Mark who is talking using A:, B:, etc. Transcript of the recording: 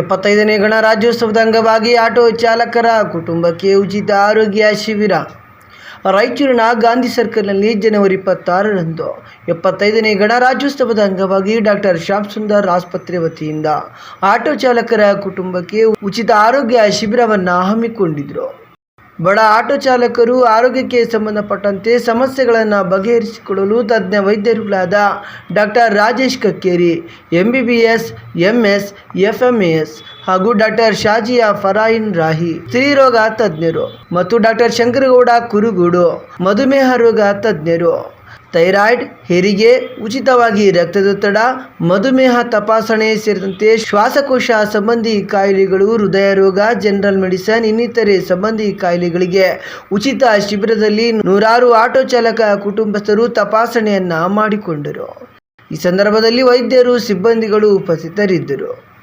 A: ಎಪ್ಪತ್ತೈದನೇ ಗಣರಾಜ್ಯೋತ್ಸವದ ಅಂಗವಾಗಿ ಆಟೋ ಚಾಲಕರ ಕುಟುಂಬಕ್ಕೆ ಉಚಿತ ಆರೋಗ್ಯ ಶಿಬಿರ. ರಾಯಚೂರಿನ ಗಾಂಧಿ ಸರ್ಕಲ್ನಲ್ಲಿ ಜನವರಿ ಇಪ್ಪತ್ತಾರರಂದು ಎಪ್ಪತ್ತೈದನೇ ಗಣರಾಜ್ಯೋತ್ಸವದ ಅಂಗವಾಗಿ ಡಾಕ್ಟರ್ ಶ್ಯಾಮ್ ಸುಂದರ್ ಆಸ್ಪತ್ರೆ ವತಿಯಿಂದ ಆಟೋ ಚಾಲಕರ ಕುಟುಂಬಕ್ಕೆ ಉಚಿತ ಆರೋಗ್ಯ ಶಿಬಿರವನ್ನು ಹಮ್ಮಿಕೊಂಡಿದ್ರು. ಬಡ ಆಟೋ ಚಾಲಕರು ಆರೋಗ್ಯಕ್ಕೆ ಸಂಬಂಧಪಟ್ಟಂತೆ ಸಮಸ್ಯೆಗಳನ್ನು ಬಗೆಹರಿಸಿಕೊಳ್ಳಲು ತಜ್ಞ ವೈದ್ಯರುಗಳಾದ doctor Rajesh Kakkeri M B B S M S F M S ಹಾಗೂ ಡಾಕ್ಟರ್ ಶಾಜಿಯಾ ಫರಾಯಿನ್ ರಾಹಿ ಸ್ತ್ರೀರೋಗ ತಜ್ಞರು ಮತ್ತು ಡಾಕ್ಟರ್ ಶಂಕರಗೌಡ ಕುರುಗೂಡು, ಮಧುಮೇಹ ರೋಗ ತಜ್ಞರು. ಥೈರಾಯ್ಡ್, ಹೆರಿಗೆ, ಉಚಿತವಾಗಿ ರಕ್ತದೊತ್ತಡ, ಮಧುಮೇಹ ತಪಾಸಣೆ ಸೇರಿದಂತೆ ಶ್ವಾಸಕೋಶ ಸಂಬಂಧಿ ಕಾಯಿಲೆಗಳು, ಹೃದಯ ರೋಗ, ಜನರಲ್ ಮೆಡಿಸನ್, ಇನ್ನಿತರೆ ಸಂಬಂಧಿ ಕಾಯಿಲೆಗಳಿಗೆ ಉಚಿತ ಶಿಬಿರದಲ್ಲಿ ನೂರಾರು ಆಟೋ ಚಾಲಕ ಕುಟುಂಬಸ್ಥರು ತಪಾಸಣೆಯನ್ನ ಮಾಡಿಕೊಂಡರು. ಈ ಸಂದರ್ಭದಲ್ಲಿ ವೈದ್ಯರು, ಸಿಬ್ಬಂದಿಗಳು ಉಪಸ್ಥಿತರಿದ್ದರು.